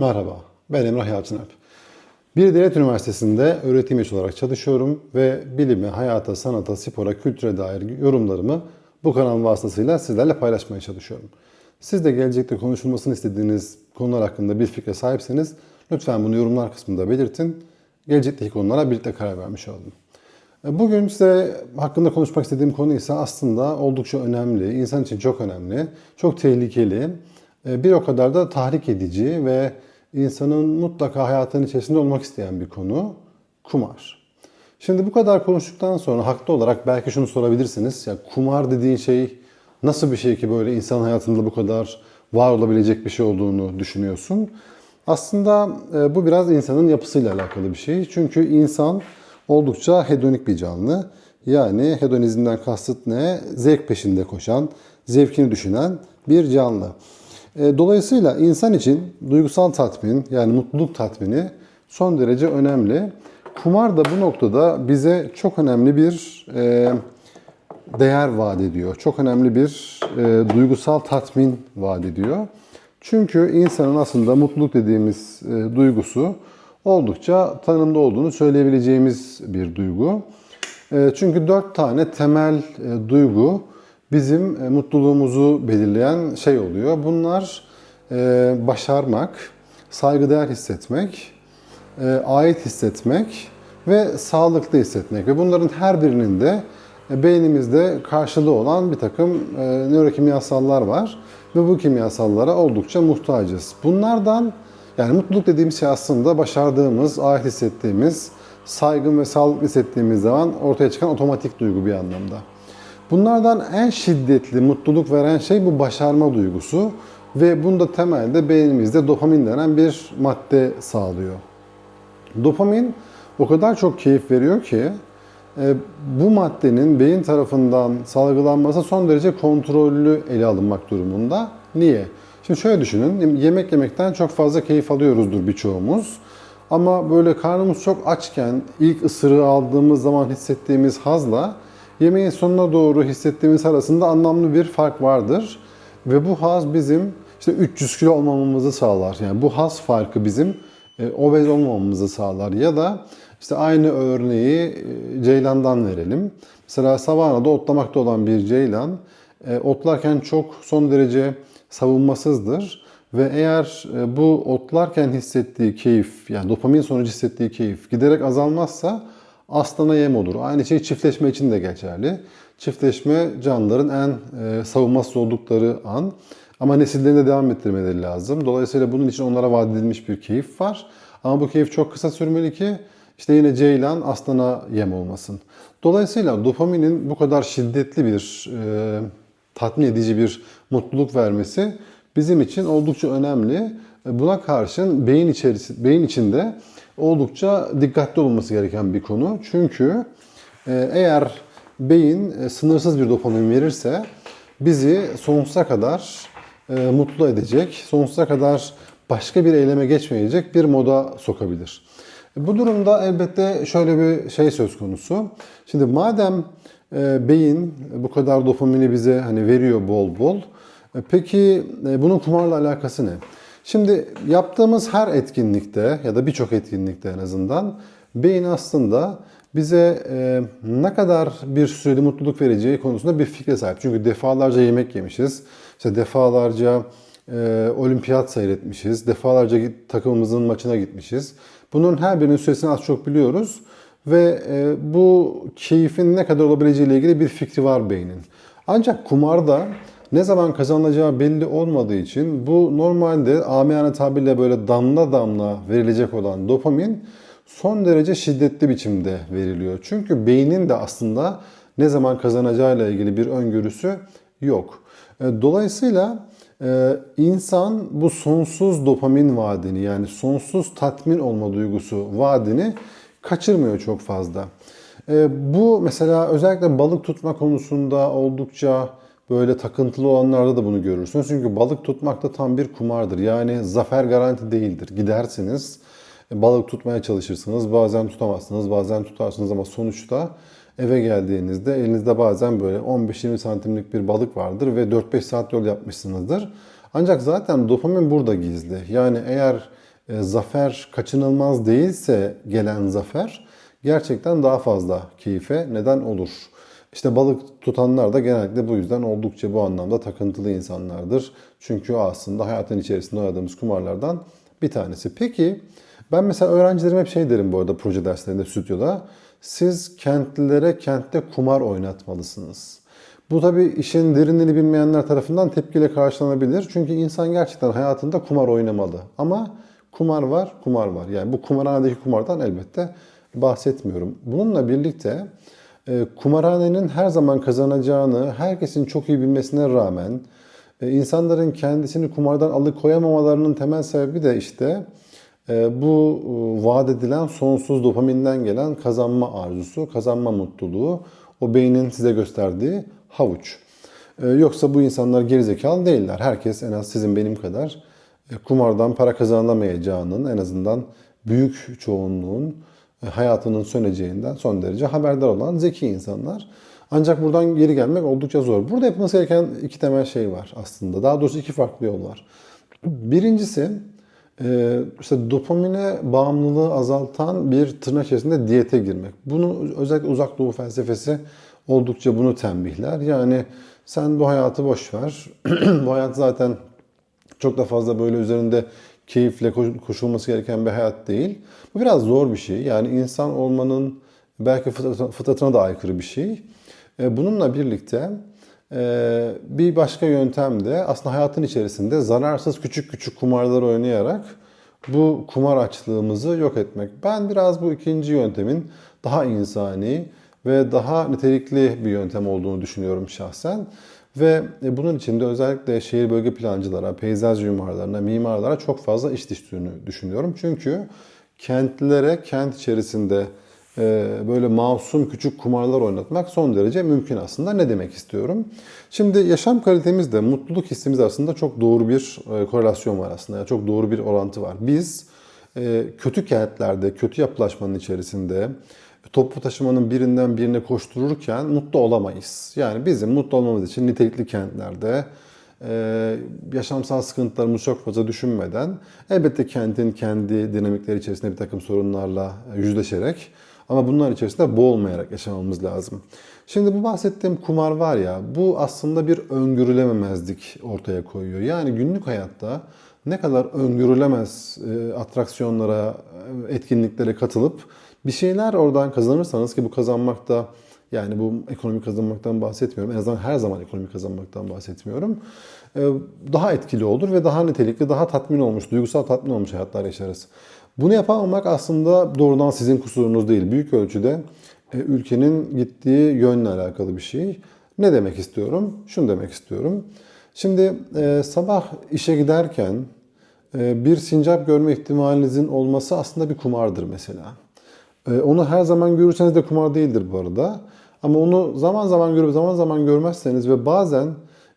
Merhaba, ben Emrah Yalçınerp. Bir devlet üniversitesinde öğretim üyesi olarak çalışıyorum ve bilime, hayata, sanata, spora, kültüre dair yorumlarımı bu kanal vasıtasıyla sizlerle paylaşmaya çalışıyorum. Siz de gelecekte konuşulmasını istediğiniz konular hakkında bir fikre sahipseniz lütfen bunu yorumlar kısmında belirtin. Gelecekteki konulara birlikte karar vermiş olalım. Bugün size hakkında konuşmak istediğim konu ise aslında oldukça önemli, insan için çok önemli, çok tehlikeli, bir o kadar da tahrik edici ve insanın mutlaka hayatının içerisinde olmak isteyen bir konu kumar. Şimdi bu kadar konuştuktan sonra haklı olarak belki şunu sorabilirsiniz. Ya kumar dediğin şey nasıl bir şey ki böyle insan hayatında bu kadar var olabilecek bir şey olduğunu düşünüyorsun? Aslında e, bu biraz insanın yapısıyla alakalı bir şey. Çünkü insan oldukça hedonik bir canlı. Yani hedonizmden kasıt ne? Zevk peşinde koşan, zevkini düşünen bir canlı. E, Dolayısıyla insan için duygusal tatmin yani mutluluk tatmini son derece önemli. Kumar da bu noktada bize çok önemli bir e, değer vaat ediyor. Çok önemli bir e, duygusal tatmin vaat ediyor. Çünkü insanın aslında mutluluk dediğimiz duygusu oldukça tanımda olduğunu söyleyebileceğimiz bir duygu. Çünkü dört tane temel duygu bizim e, mutluluğumuzu belirleyen şey oluyor. Bunlar e, başarmak, saygıdeğer hissetmek, e, ait hissetmek ve sağlıklı hissetmek. Ve bunların her birinin de beynimizde karşılığı olan bir takım nörokimyasallar var. Ve bu kimyasallara oldukça muhtacız. Bunlardan yani mutluluk dediğimiz şey aslında başardığımız, ait hissettiğimiz, saygın ve sağlıklı hissettiğimiz zaman ortaya çıkan otomatik duygu bir anlamda. Bunlardan en şiddetli mutluluk veren şey bu başarma duygusu ve bunda temelde beynimizde dopamin denen bir madde sağlıyor. Dopamin o kadar çok keyif veriyor ki e, bu maddenin beyin tarafından salgılanması son derece kontrollü ele alınmak durumunda. Niye? Şimdi şöyle düşünün, yemek yemekten çok fazla keyif alıyoruzdur birçoğumuz. Ama böyle karnımız çok açken ilk ısırığı aldığımız zaman hissettiğimiz hazla yemeğin sonuna doğru hissettiğimiz arasında anlamlı bir fark vardır. Ve bu haz bizim işte 300 kilo olmamamızı sağlar. Yani bu haz farkı bizim e, obez olmamamızı sağlar. Ya da işte aynı örneği e, ceylandan verelim. Mesela savanada otlamakta olan bir ceylan e, otlarken çok son derece savunmasızdır. Ve eğer bu otlarken hissettiği keyif, yani dopamin sonucu hissettiği keyif giderek azalmazsa aslana yem olur. Aynı şey çiftleşme için de geçerli. Çiftleşme canlıların en e, savunmasız oldukları an. Ama nesillerini de devam ettirmeleri lazım. Dolayısıyla bunun için onlara vaat edilmiş bir keyif var. Ama bu keyif çok kısa sürmeli ki işte yine ceylan aslana yem olmasın. Dolayısıyla dopaminin bu kadar şiddetli bir, e, tatmin edici bir mutluluk vermesi bizim için oldukça önemli. Buna karşın beyin içerisi, beyin içinde oldukça dikkatli olması gereken bir konu. Çünkü e, eğer beyin e, sınırsız bir dopamin verirse bizi sonsuza kadar e, mutlu edecek, sonsuza kadar başka bir eyleme geçmeyecek bir moda sokabilir. Bu durumda elbette şöyle bir şey söz konusu. Şimdi madem beyin bu kadar dopamini bize hani veriyor bol bol, peki bunun kumarla alakası ne? Şimdi yaptığımız her etkinlikte ya da birçok etkinlikte en azından beyin aslında bize e, ne kadar bir süreli mutluluk vereceği konusunda bir fikre sahip. Çünkü defalarca yemek yemişiz, işte defalarca e, olimpiyat seyretmişiz, defalarca takımımızın maçına gitmişiz. Bunun her birinin süresini az çok biliyoruz ve e, bu keyfin ne kadar olabileceğiyle ilgili bir fikri var beynin. Ancak kumarda ne zaman kazanacağı belli olmadığı için bu normalde amiyane tabirle böyle damla damla verilecek olan dopamin son derece şiddetli biçimde veriliyor. Çünkü beynin de aslında ne zaman kazanacağıyla ilgili bir öngörüsü yok. E, dolayısıyla e, insan bu sonsuz dopamin vaadini yani sonsuz tatmin olma duygusu vaadini kaçırmıyor çok fazla. E, bu mesela özellikle balık tutma konusunda oldukça böyle takıntılı olanlarda da bunu görürsünüz. Çünkü balık tutmak da tam bir kumardır. Yani zafer garanti değildir. Gidersiniz, balık tutmaya çalışırsınız. Bazen tutamazsınız, bazen tutarsınız ama sonuçta eve geldiğinizde elinizde bazen böyle 15-20 santimlik bir balık vardır ve 4-5 saat yol yapmışsınızdır. Ancak zaten dopamin burada gizli. Yani eğer e, zafer kaçınılmaz değilse gelen zafer gerçekten daha fazla keyfe neden olur. İşte balık tutanlar da genellikle bu yüzden oldukça bu anlamda takıntılı insanlardır. Çünkü aslında hayatın içerisinde oynadığımız kumarlardan bir tanesi. Peki ben mesela öğrencilerime hep şey derim bu arada proje derslerinde, stüdyoda. Siz kentlilere kentte kumar oynatmalısınız. Bu tabii işin derinliğini bilmeyenler tarafından tepkiyle karşılanabilir. Çünkü insan gerçekten hayatında kumar oynamalı. Ama kumar var, kumar var. Yani bu kumarhanedeki kumardan elbette bahsetmiyorum. Bununla birlikte kumarhanenin her zaman kazanacağını herkesin çok iyi bilmesine rağmen e, insanların kendisini kumardan alıkoyamamalarının temel sebebi de işte e, bu vaat edilen sonsuz dopaminden gelen kazanma arzusu, kazanma mutluluğu, o beynin size gösterdiği havuç. Yoksa bu insanlar gerizekalı değiller. Herkes en az sizin benim kadar kumardan para kazanamayacağının en azından büyük çoğunluğun hayatının söneceğinden son derece haberdar olan zeki insanlar. Ancak buradan geri gelmek oldukça zor. Burada yapılması gereken iki temel şey var aslında. Daha doğrusu iki farklı yol var. Birincisi e, işte dopamine bağımlılığı azaltan bir tırnak içerisinde diyete girmek. Bunu özellikle uzak doğu felsefesi oldukça bunu tembihler. Yani sen bu hayatı boş ver. bu hayat zaten çok da fazla böyle üzerinde keyifle koşulması gereken bir hayat değil. Bu biraz zor bir şey. Yani insan olmanın belki fıtratına da aykırı bir şey. E, bununla birlikte e, bir başka yöntem de aslında hayatın içerisinde zararsız küçük küçük kumarlar oynayarak bu kumar açlığımızı yok etmek. Ben biraz bu ikinci yöntemin daha insani ve daha nitelikli bir yöntem olduğunu düşünüyorum şahsen. Ve e, bunun için de özellikle şehir bölge plancılara, peyzaj mimarlarına, mimarlara çok fazla iş düştüğünü düşünüyorum. Çünkü kentlere, kent içerisinde e, böyle masum küçük kumarlar oynatmak son derece mümkün aslında. Ne demek istiyorum? Şimdi yaşam kalitemizde mutluluk hissimiz arasında çok doğru bir e, korelasyon var aslında. Çok doğru bir orantı var. Biz kötü kentlerde, kötü yapılaşmanın içerisinde toplu taşımanın birinden birine koştururken mutlu olamayız. Yani bizim mutlu olmamız için nitelikli kentlerde e, yaşamsal sıkıntılarımızı çok fazla düşünmeden elbette kentin kendi dinamikleri içerisinde bir takım sorunlarla yüzleşerek ama bunlar içerisinde boğulmayarak yaşamamız lazım. Şimdi bu bahsettiğim kumar var ya bu aslında bir öngörülememezlik ortaya koyuyor. Yani günlük hayatta ne kadar öngörülemez e, atraksiyonlara, etkinliklere katılıp bir şeyler oradan kazanırsanız ki bu kazanmakta yani bu ekonomik kazanmaktan bahsetmiyorum. En azından her zaman ekonomik kazanmaktan bahsetmiyorum. Ee, daha etkili olur ve daha nitelikli, daha tatmin olmuş, duygusal tatmin olmuş hayatlar yaşarız. Bunu yapamamak aslında doğrudan sizin kusurunuz değil. Büyük ölçüde e, ülkenin gittiği yönle alakalı bir şey. Ne demek istiyorum? Şunu demek istiyorum. Şimdi e, sabah işe giderken e, bir sincap görme ihtimalinizin olması aslında bir kumardır mesela. Ee, onu her zaman görürseniz de kumar değildir bu arada. Ama onu zaman zaman görüp zaman zaman görmezseniz ve bazen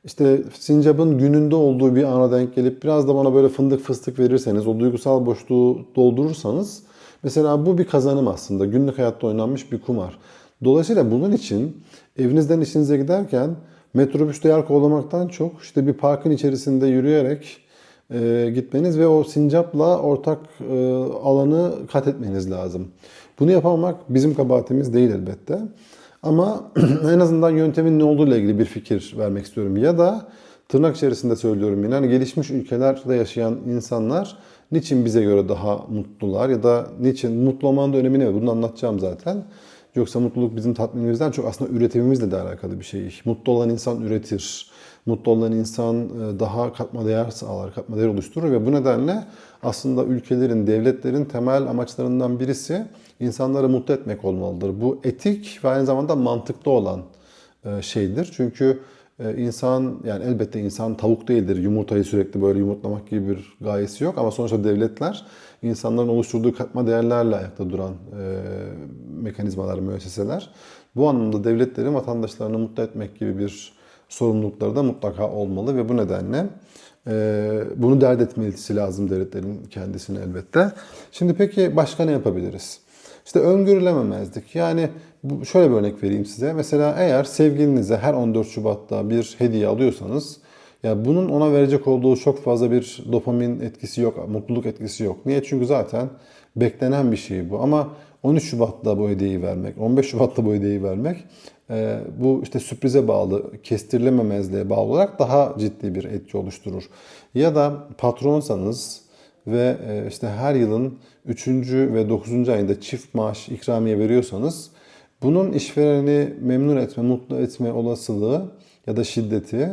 işte sincapın gününde olduğu bir ana denk gelip biraz da bana böyle fındık fıstık verirseniz, o duygusal boşluğu doldurursanız mesela bu bir kazanım aslında. Günlük hayatta oynanmış bir kumar. Dolayısıyla bunun için evinizden işinize giderken metrobüste yer kovalamaktan çok işte bir parkın içerisinde yürüyerek e, gitmeniz ve o sincapla ortak e, alanı kat etmeniz lazım. Bunu yapamamak bizim kabahatimiz değil elbette. Ama en azından yöntemin ne olduğu ile ilgili bir fikir vermek istiyorum. Ya da tırnak içerisinde söylüyorum yine hani gelişmiş ülkelerde yaşayan insanlar niçin bize göre daha mutlular ya da niçin mutlu olmanın da önemi ne? Bunu anlatacağım zaten. Yoksa mutluluk bizim tatminimizden çok aslında üretimimizle de alakalı bir şey. Mutlu olan insan üretir. Mutlu olan insan e, daha katma değer sağlar, katma değer oluşturur ve bu nedenle aslında ülkelerin, devletlerin temel amaçlarından birisi insanları mutlu etmek olmalıdır. Bu etik ve aynı zamanda mantıklı olan e, şeydir. Çünkü e, insan yani elbette insan tavuk değildir. Yumurtayı sürekli böyle yumurtlamak gibi bir gayesi yok ama sonuçta devletler insanların oluşturduğu katma değerlerle ayakta duran e, mekanizmalar, müesseseler. Bu anlamda devletlerin vatandaşlarını mutlu etmek gibi bir sorumlulukları da mutlaka olmalı ve bu nedenle e, bunu dert etmesi lazım devletlerin kendisine elbette. Şimdi peki başka ne yapabiliriz? İşte öngörülememezlik. Yani şöyle bir örnek vereyim size. Mesela eğer sevgilinize her 14 Şubat'ta bir hediye alıyorsanız Ya bunun ona verecek olduğu çok fazla bir dopamin etkisi yok, mutluluk etkisi yok. Niye? Çünkü zaten beklenen bir şey bu. Ama 13 Şubat'ta bu hediyeyi vermek, 15 Şubat'ta bu hediyeyi vermek e, bu işte sürprize bağlı, kestirilememezliğe bağlı olarak daha ciddi bir etki oluşturur. Ya da patronsanız ve e, işte her yılın 3. ve 9. ayında çift maaş ikramiye veriyorsanız bunun işvereni memnun etme, mutlu etme olasılığı ya da şiddeti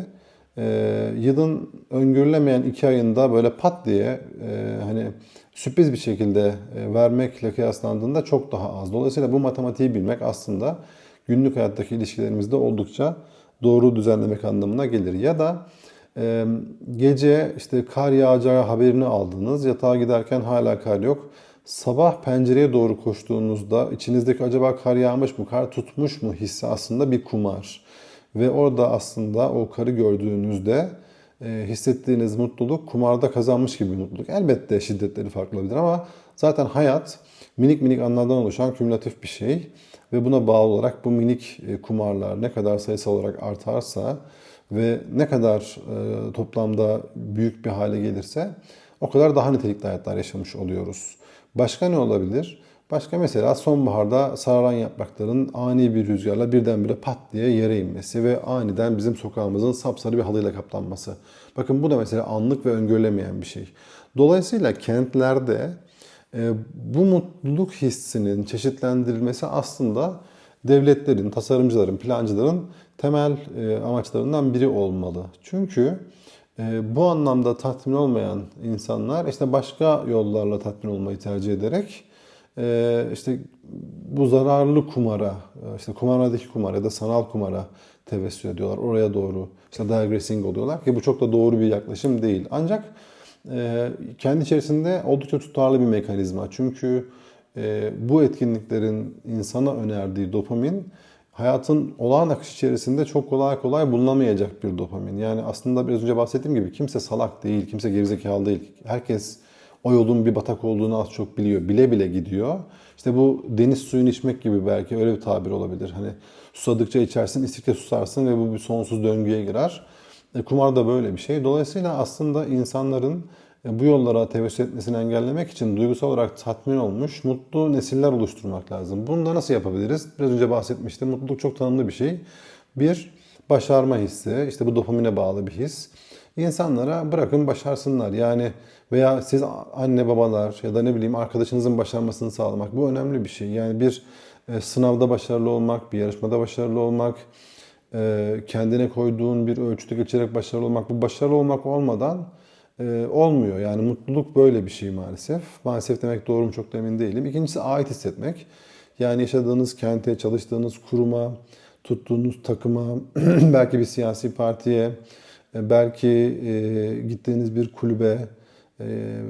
e, yılın öngörülemeyen iki ayında böyle pat diye e, hani sürpriz bir şekilde vermekle kıyaslandığında çok daha az. Dolayısıyla bu matematiği bilmek aslında günlük hayattaki ilişkilerimizde oldukça doğru düzenlemek anlamına gelir. Ya da gece işte kar yağacağı haberini aldınız, yatağa giderken hala kar yok. Sabah pencereye doğru koştuğunuzda içinizdeki acaba kar yağmış mı, kar tutmuş mu hissi aslında bir kumar. Ve orada aslında o karı gördüğünüzde e, hissettiğiniz mutluluk kumarda kazanmış gibi bir mutluluk. Elbette şiddetleri farklı olabilir ama zaten hayat minik minik anlardan oluşan kümülatif bir şey. Ve buna bağlı olarak bu minik e, kumarlar ne kadar sayısal olarak artarsa ve ne kadar e, toplamda büyük bir hale gelirse o kadar daha nitelikli hayatlar yaşamış oluyoruz. Başka ne olabilir? Başka mesela sonbaharda sararan yaprakların ani bir rüzgarla birdenbire pat diye yere inmesi ve aniden bizim sokağımızın sapsarı bir halıyla kaplanması. Bakın bu da mesela anlık ve öngörülemeyen bir şey. Dolayısıyla kentlerde e, bu mutluluk hissinin çeşitlendirilmesi aslında devletlerin, tasarımcıların, plancıların temel e, amaçlarından biri olmalı. Çünkü e, bu anlamda tatmin olmayan insanlar işte başka yollarla tatmin olmayı tercih ederek işte bu zararlı kumara, işte kumarhadeki kumara ya da sanal kumara tevessül ediyorlar. Oraya doğru işte digressing oluyorlar ki bu çok da doğru bir yaklaşım değil. Ancak kendi içerisinde oldukça tutarlı bir mekanizma. Çünkü e, bu etkinliklerin insana önerdiği dopamin hayatın olağan akış içerisinde çok kolay kolay bulunamayacak bir dopamin. Yani aslında biraz önce bahsettiğim gibi kimse salak değil, kimse gerizekalı değil. Herkes o yolun bir batak olduğunu az çok biliyor. Bile bile gidiyor. İşte bu deniz suyunu içmek gibi belki öyle bir tabir olabilir. Hani susadıkça içersin, istikçe susarsın ve bu bir sonsuz döngüye girer. E, kumar da böyle bir şey. Dolayısıyla aslında insanların bu yollara tevessül etmesini engellemek için duygusal olarak tatmin olmuş mutlu nesiller oluşturmak lazım. Bunu da nasıl yapabiliriz? Biraz önce bahsetmiştim. Mutluluk çok tanımlı bir şey. Bir, başarma hissi. İşte bu dopamine bağlı bir his. İnsanlara bırakın başarsınlar. Yani veya siz anne babalar ya da ne bileyim arkadaşınızın başarmasını sağlamak. Bu önemli bir şey. Yani bir e, sınavda başarılı olmak, bir yarışmada başarılı olmak, e, kendine koyduğun bir ölçüde geçerek başarılı olmak. Bu başarılı olmak olmadan e, olmuyor. Yani mutluluk böyle bir şey maalesef. Maalesef demek doğru mu çok da emin değilim. İkincisi ait hissetmek. Yani yaşadığınız kente, çalıştığınız kuruma, tuttuğunuz takıma, belki bir siyasi partiye, e, belki e, gittiğiniz bir kulübe,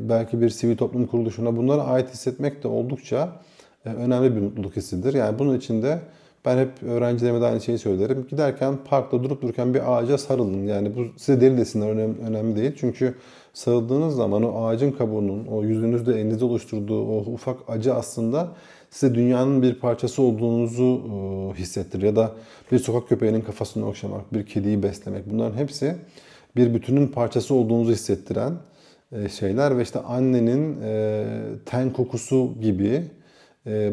belki bir sivil toplum kuruluşuna bunlara ait hissetmek de oldukça önemli bir mutluluk hissidir. Yani bunun içinde ben hep öğrencilerime de aynı şeyi söylerim. Giderken parkta durup dururken bir ağaca sarılın. Yani bu size deli desinler önemli, önemli değil. Çünkü sarıldığınız zaman o ağacın kabuğunun, o yüzünüzde elinizde oluşturduğu o ufak acı aslında size dünyanın bir parçası olduğunuzu e, hissettirir. Ya da bir sokak köpeğinin kafasını okşamak, bir kediyi beslemek bunların hepsi bir bütünün parçası olduğunuzu hissettiren e, şeyler ve işte annenin e, ten kokusu gibi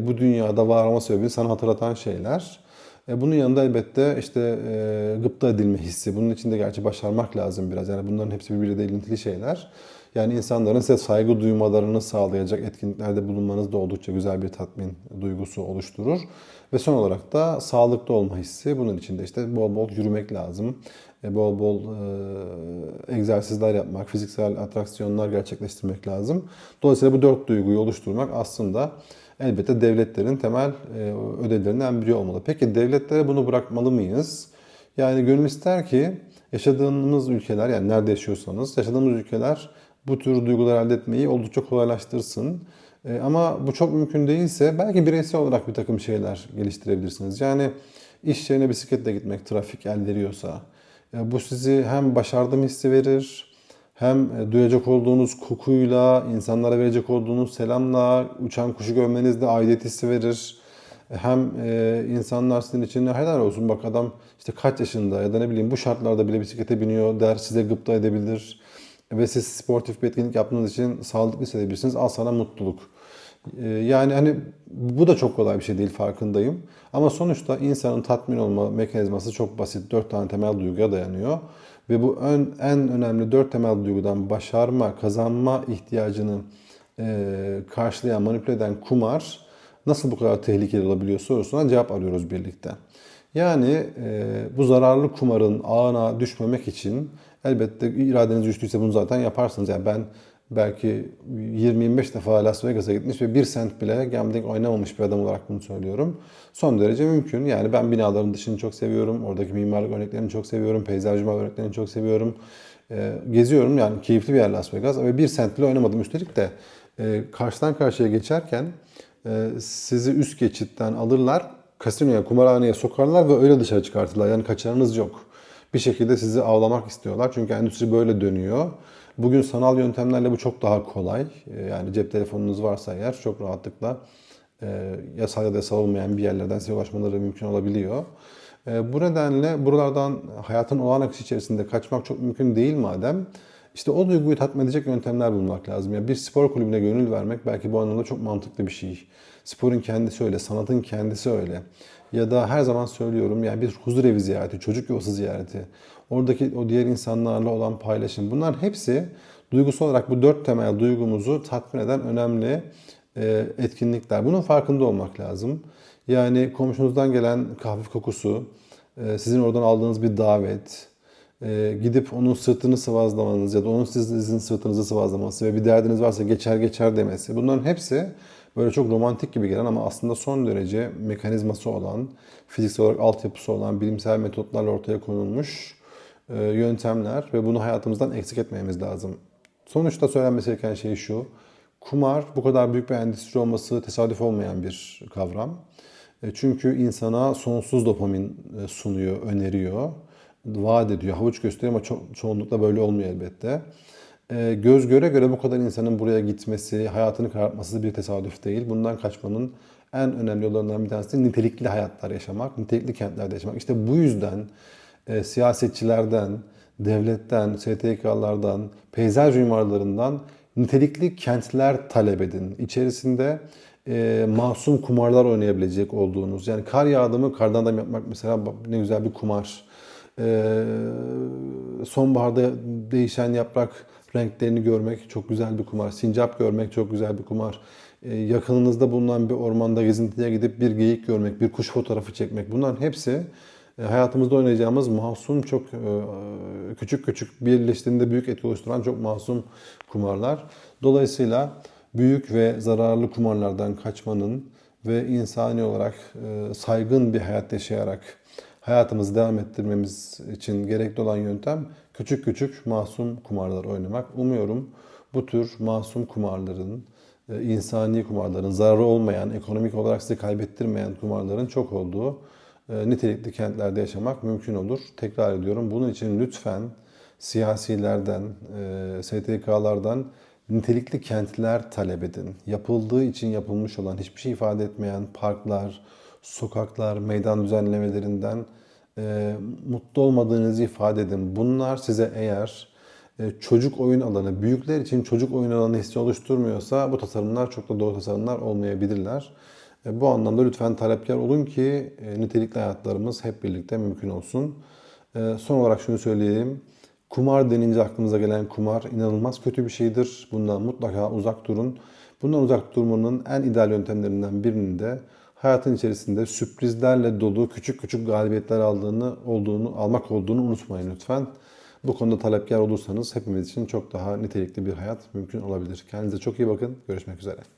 bu dünyada var olma sebebini sana hatırlatan şeyler. E, bunun yanında elbette işte e, gıpta edilme hissi. Bunun için de gerçi başarmak lazım biraz. Yani bunların hepsi birbiriyle ilintili şeyler. Yani insanların size saygı duymalarını sağlayacak etkinliklerde bulunmanız da oldukça güzel bir tatmin duygusu oluşturur. Ve son olarak da sağlıklı olma hissi. Bunun için de işte bol bol yürümek lazım. E, bol bol e, egzersizler yapmak, fiziksel atraksiyonlar gerçekleştirmek lazım. Dolayısıyla bu dört duyguyu oluşturmak aslında elbette devletlerin temel e, ödevlerinden biri olmalı. Peki devletlere bunu bırakmalı mıyız? Yani gönül ister ki yaşadığımız ülkeler yani nerede yaşıyorsanız yaşadığımız ülkeler bu tür duygular elde etmeyi oldukça kolaylaştırsın. E, ama bu çok mümkün değilse belki bireysel olarak bir takım şeyler geliştirebilirsiniz. Yani iş yerine bisikletle gitmek trafik el veriyorsa e, bu sizi hem başardım hissi verir hem e, duyacak olduğunuz kokuyla, insanlara verecek olduğunuz selamla, uçan kuşu görmenizde aidiyet hissi verir. Hem e, insanlar sizin için helal olsun bak adam işte kaç yaşında ya da ne bileyim bu şartlarda bile bisiklete biniyor der size gıpta edebilir. Ve siz sportif bir etkinlik yaptığınız için sağlıklı hissedebilirsiniz. Al sana mutluluk. E, yani hani bu da çok kolay bir şey değil farkındayım. Ama sonuçta insanın tatmin olma mekanizması çok basit. Dört tane temel duyguya dayanıyor. Ve bu ön, en önemli dört temel duygudan başarma, kazanma ihtiyacını e, karşılayan, manipüle eden kumar nasıl bu kadar tehlikeli olabiliyor sorusuna cevap arıyoruz birlikte. Yani e, bu zararlı kumarın ağına düşmemek için elbette iradeniz güçlüyse bunu zaten yaparsınız. Yani ben belki 20-25 defa Las Vegas'a gitmiş ve bir sent bile gambling oynamamış bir adam olarak bunu söylüyorum. Son derece mümkün. Yani ben binaların dışını çok seviyorum. Oradaki mimarlık örneklerini çok seviyorum. Peyzaj mimar örneklerini çok seviyorum. E, geziyorum yani keyifli bir yer Las Vegas. Ve bir sent bile oynamadım. Üstelik de e, karşıdan karşıya geçerken e, sizi üst geçitten alırlar. Kasinoya, kumarhaneye sokarlar ve öyle dışarı çıkartırlar. Yani kaçarınız yok. Bir şekilde sizi avlamak istiyorlar. Çünkü endüstri böyle dönüyor. Bugün sanal yöntemlerle bu çok daha kolay. E, yani cep telefonunuz varsa eğer çok rahatlıkla e, yasal ya da yasal olmayan bir yerlerden size ulaşmaları mümkün olabiliyor. E, bu nedenle buralardan hayatın olağan akışı içerisinde kaçmak çok mümkün değil madem. İşte o duyguyu tatmin edecek yöntemler bulmak lazım. Yani bir spor kulübüne gönül vermek belki bu anlamda çok mantıklı bir şey. Sporun kendisi öyle, sanatın kendisi öyle. Ya da her zaman söylüyorum yani bir huzur evi ziyareti, çocuk yuvası ziyareti, oradaki o diğer insanlarla olan paylaşım. Bunlar hepsi duygusal olarak bu dört temel duygumuzu tatmin eden önemli e, etkinlikler. Bunun farkında olmak lazım. Yani komşunuzdan gelen kahve kokusu, e, sizin oradan aldığınız bir davet, e, gidip onun sırtını sıvazlamanız ya da onun sizin sırtınızı sıvazlaması ve bir derdiniz varsa geçer geçer demesi. Bunların hepsi böyle çok romantik gibi gelen ama aslında son derece mekanizması olan, fiziksel olarak altyapısı olan bilimsel metotlarla ortaya konulmuş e, yöntemler ve bunu hayatımızdan eksik etmemiz lazım. Sonuçta söylenmesi gereken şey şu. Kumar bu kadar büyük bir endüstri olması tesadüf olmayan bir kavram. E, çünkü insana sonsuz dopamin e, sunuyor, öneriyor, vaat ediyor, havuç gösteriyor ama ço- çoğunlukla böyle olmuyor elbette. E, göz göre göre bu kadar insanın buraya gitmesi, hayatını karartması bir tesadüf değil. Bundan kaçmanın en önemli yollarından bir tanesi nitelikli hayatlar yaşamak, nitelikli kentlerde yaşamak. İşte bu yüzden e, siyasetçilerden, devletten, STK'lardan, peyzaj mimarlarından nitelikli kentler talep edin. İçerisinde e, masum kumarlar oynayabilecek olduğunuz. Yani kar yağdı mı kardan adam yapmak mesela ne güzel bir kumar. E, sonbaharda değişen yaprak renklerini görmek çok güzel bir kumar. Sincap görmek çok güzel bir kumar. E, yakınınızda bulunan bir ormanda gezintiye gidip bir geyik görmek, bir kuş fotoğrafı çekmek. Bunların hepsi e, hayatımızda oynayacağımız masum çok e, küçük küçük birleştiğinde büyük etki oluşturan çok masum kumarlar. Dolayısıyla büyük ve zararlı kumarlardan kaçmanın ve insani olarak e, saygın bir hayat yaşayarak hayatımızı devam ettirmemiz için gerekli olan yöntem küçük küçük masum kumarlar oynamak. Umuyorum bu tür masum kumarların, insani kumarların, zararı olmayan, ekonomik olarak sizi kaybettirmeyen kumarların çok olduğu nitelikli kentlerde yaşamak mümkün olur. Tekrar ediyorum. Bunun için lütfen siyasilerden, STK'lardan nitelikli kentler talep edin. Yapıldığı için yapılmış olan hiçbir şey ifade etmeyen parklar, sokaklar, meydan düzenlemelerinden e, mutlu olmadığınızı ifade edin. Bunlar size eğer e, çocuk oyun alanı, büyükler için çocuk oyun alanı hissi oluşturmuyorsa bu tasarımlar çok da doğru tasarımlar olmayabilirler. E, bu anlamda lütfen talepkar olun ki e, nitelikli hayatlarımız hep birlikte mümkün olsun. E, son olarak şunu söyleyeyim. Kumar denince aklımıza gelen kumar inanılmaz kötü bir şeydir. Bundan mutlaka uzak durun. Bundan uzak durmanın en ideal yöntemlerinden birinin de hayatın içerisinde sürprizlerle dolu küçük küçük galibiyetler aldığını olduğunu almak olduğunu unutmayın lütfen. Bu konuda talepkar olursanız hepimiz için çok daha nitelikli bir hayat mümkün olabilir. Kendinize çok iyi bakın. Görüşmek üzere.